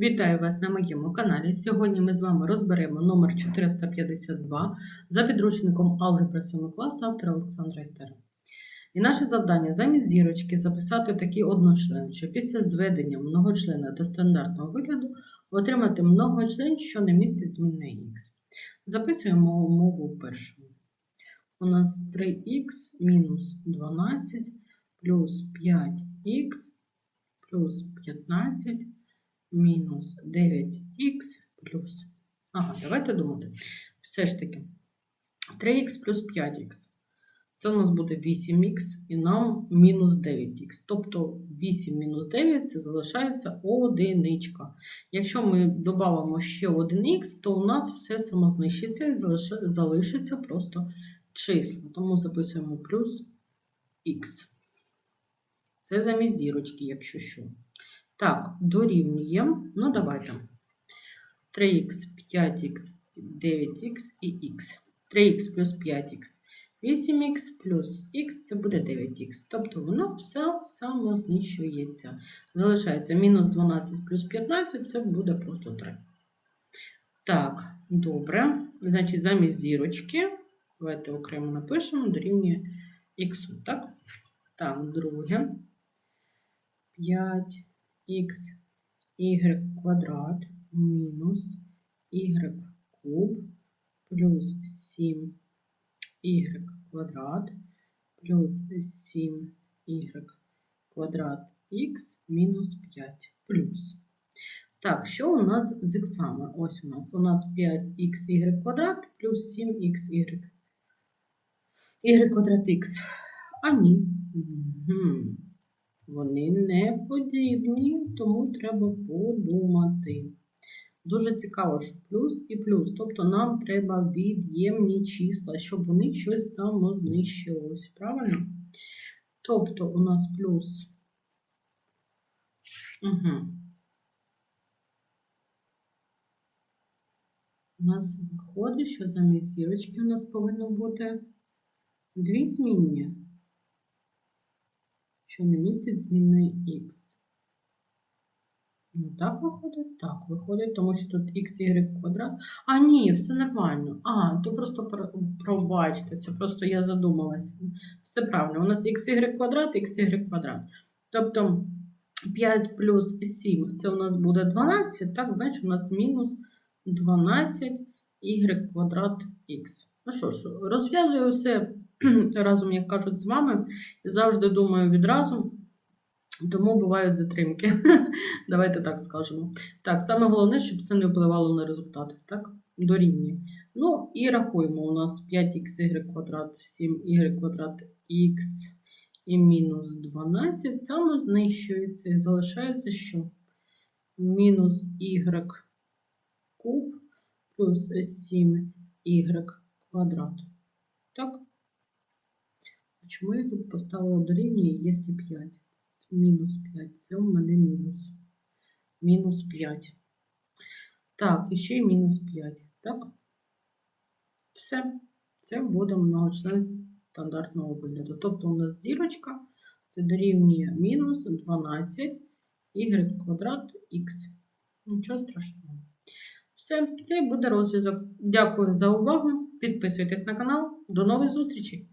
Вітаю вас на моєму каналі. Сьогодні ми з вами розберемо номер 452 за підручником Алгебра 7 класу автора Олександра Істера. І наше завдання замість зірочки записати такий одночлен, що після зведення многочлена до стандартного вигляду отримати многочлен, що не містить змінної х. Записуємо умову першу. У нас 3х мінус 12 плюс 5х плюс 15 мінус 9х плюс. Ага, давайте думати. Все ж таки, 3х плюс 5х. Це у нас буде 8х і нам мінус 9х. Тобто 8 мінус 9 це залишається одиничка. Якщо ми додамо ще 1х, то у нас все самознищиться і залишиться просто числа. Тому записуємо плюс х. Це замість зірочки, якщо що. Так, дорівнює. Ну, давайте. 3х, 5х, 9х і х. 3х плюс 5х. 8х плюс х це буде 9х. Тобто воно все самознищується. Залишається мінус 12 плюс 15 це буде просто 3. Так, добре. Значить, замість зірочки, давайте окремо напишемо, дорівнює х. Так? Так, друге. 5 х y квадрат мінус y куб плюс 7 y квадрат плюс 7 y квадрат х мінус 5 плюс. Так, що у нас з іксами? Ось у нас. У нас 5xy квадрат плюс 7xy. y квадрат х. А ні. Мгм. Вони не подібні, тому треба подумати. Дуже цікаво, що плюс і плюс. Тобто нам треба від'ємні числа, щоб вони щось самознищилось. Правильно? Тобто у нас плюс. Угу. У нас виходить, що замість зірочки у нас повинно бути дві змінні що не містить змінної х. Ну, так виходить? Так, виходить, тому що тут xy квадрат. А, ні, все нормально. А, то просто пробачте, це просто я задумалася. Все правильно. У нас xy квадрат, xy квадрат. Тобто 5 плюс 7 це у нас буде 12, так, значить у нас мінус 12 y квадрат х. Ну що ж, розв'язую все разом, як кажуть, з вами. І завжди думаю відразу, тому бувають затримки. Давайте так скажемо. Так, саме головне, щоб це не впливало на результат. Так, дорівнює. Ну і рахуємо. У нас 5xy квадрат, 7y квадрат х і мінус 12. Саме знищується і залишається що? Мінус y куб плюс 7y квадрат. Так? Чому я тут поставила дорівнює є 5? Мінус 5. Це у мене мінус. Мінус 5. Так, і ще й мінус 5. Так? Все. Це буде многочлен стандартного вигляду. Тобто у нас зірочка це дорівнює мінус 12 y квадрат х. Нічого страшного. Все, це буде розв'язок. Дякую за увагу. Підписуйтесь на канал. До нових зустрічей!